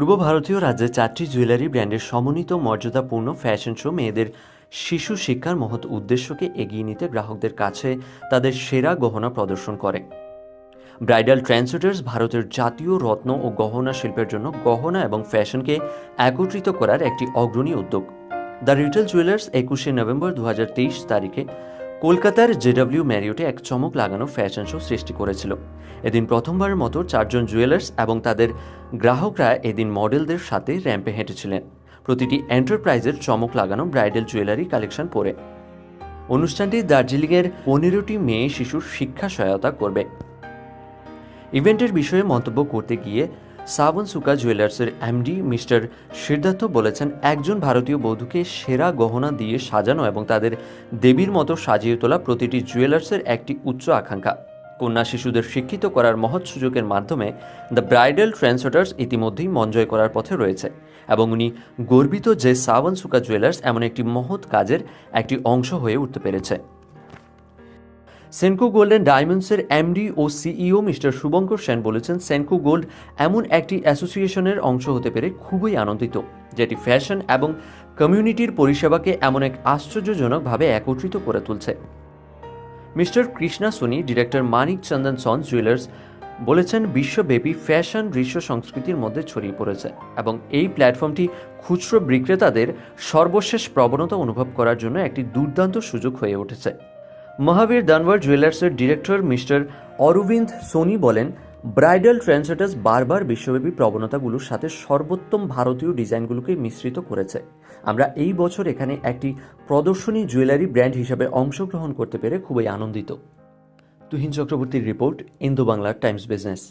পূর্ব ভারতীয় রাজ্যে চারটি জুয়েলারি ব্র্যান্ডের সমন্বিত মর্যাদাপূর্ণ ফ্যাশন শো মেয়েদের শিশু শিক্ষার মহৎ উদ্দেশ্যকে এগিয়ে নিতে গ্রাহকদের কাছে তাদের সেরা গহনা প্রদর্শন করে। ব্রাইডাল ট্রান্সলেটার্স ভারতের জাতীয় রত্ন ও গহনা শিল্পের জন্য গহনা এবং ফ্যাশনকে একত্রিত করার একটি অগ্রণী উদ্যোগ। দ্য রিটেল জুয়েলার্স একুশে নভেম্বর দু হাজার তেইশ তারিখে কলকাতার জেডব্লিউ ম্যারিওটে এক চমক লাগানো ফ্যাশন শো সৃষ্টি করেছিল। এদিন প্রথমবারের মতো চারজন জুয়েলার্স এবং তাদের গ্রাহকরা এদিন মডেলদের সাথে র্যাম্পে হেঁটেছিলেন। প্রতিটি এন্টারপ্রাইজের চমক লাগানো ব্রাইডাল জুয়েলারি কালেকশন পরে। অনুষ্ঠানটি দার্জিলিংয়ের পনেরোটি মেয়ে শিশুর শিক্ষা সহায়তা করবে। ইভেন্টের বিষয়ে মন্তব্য করতে গিয়ে সাবন সুকা জুয়েলার্সের এমডি মিস্টার সিদ্ধার্থ বলেছেন, একজন ভারতীয় বধূকে সেরা গহনা দিয়ে সাজানো এবং তাদের দেবীর মতো সাজিয়ে তোলা প্রতিটি জুয়েলার্সের একটি উচ্চ আকাঙ্ক্ষা। কন্যা শিশুদের শিক্ষিত করার মহৎ সুযোগের মাধ্যমে দ্য ব্রাইডাল ট্রান্সলেটার্স ইতিমধ্যেই মন জয় করার পথে রয়েছে এবং উনি গর্বিত যে সাবন সুকা জুয়েলার্স এমন একটি মহৎ কাজের একটি অংশ হয়ে উঠতে পেরেছে। সেনকো গোল্ডেন ডায়মন্ডসের এমডি ও সিইও মিস্টার শুভঙ্কর সেন বলেছেন, সেনকো গোল্ড এমন একটি অ্যাসোসিয়েশনের অংশ হতে পেরে খুবই আনন্দিত, যেটি ফ্যাশন এবং কমিউনিটির পরিষেবাকে এমন এক আশ্চর্যজনকভাবে একত্রিত করে তুলছে। Mister Krishna Soni, director Manik Chandan son jewellers বলেছেন, বিশ্বব্যাপী ফ্যাশন দৃশ্য সংস্কৃতির মধ্যে ছড়িয়ে পড়েছে এবং এই প্ল্যাটফর্মটি খুচরো বিক্রেতাদের সর্বশেষ প্রবণতা অনুভব করার জন্য একটি দুর্দান্ত সুযোগ হয়ে উঠেছে। মহাবীর দানওয়ার জুয়েলার্সের ডিরেক্টর মিস্টার অরবিন্দ সোনি বলেন, ব্রাইডাল ট্রেন্ডসেটার্স বারবার বিশ্বব্যাপী প্রবণতাগুলোর সাথে সর্বোত্তম ভারতীয় ডিজাইনগুলোকে মিশ্রিত করেছে। আমরা এই বছর এখানে একটি প্রদর্শনী জুয়েলারি ব্র্যান্ড হিসাবে অংশগ্রহণ করতে পেরে খুবই আনন্দিত। তুহিন চক্রবর্তীর report Indo Bangla Times business.